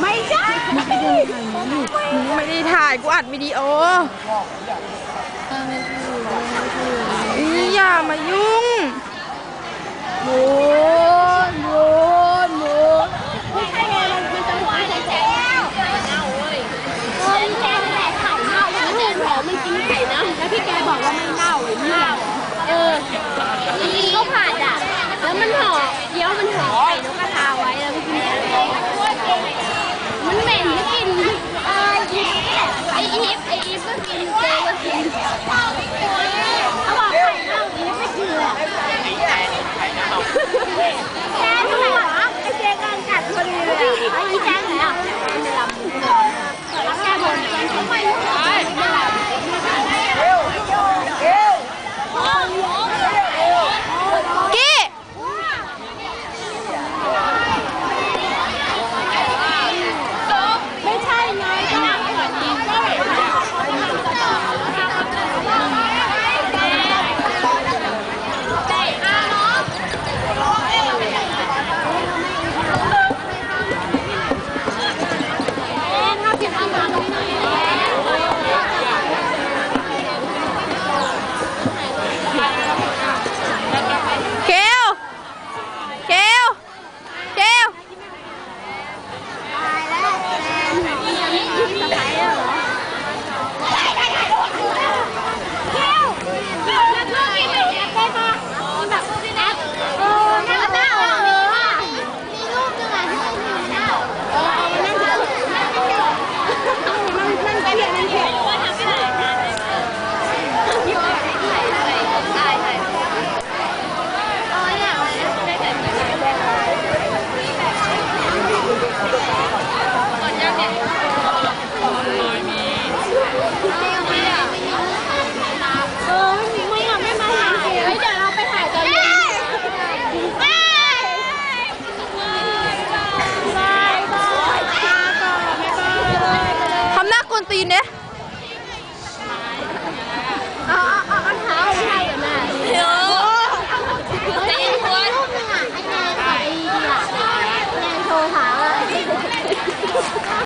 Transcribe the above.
ไม่ใช่ไม่ได้ถ่ายกูอัดวิดีโออย่ามายุ่งโอ แล้วมันห่อเกี๊ยวมันห่อไข่นกกระทาไว้แล้วพี่กินเองมันเหม็นก็กินไออิฟไออิฟก็กินเจ apa yun?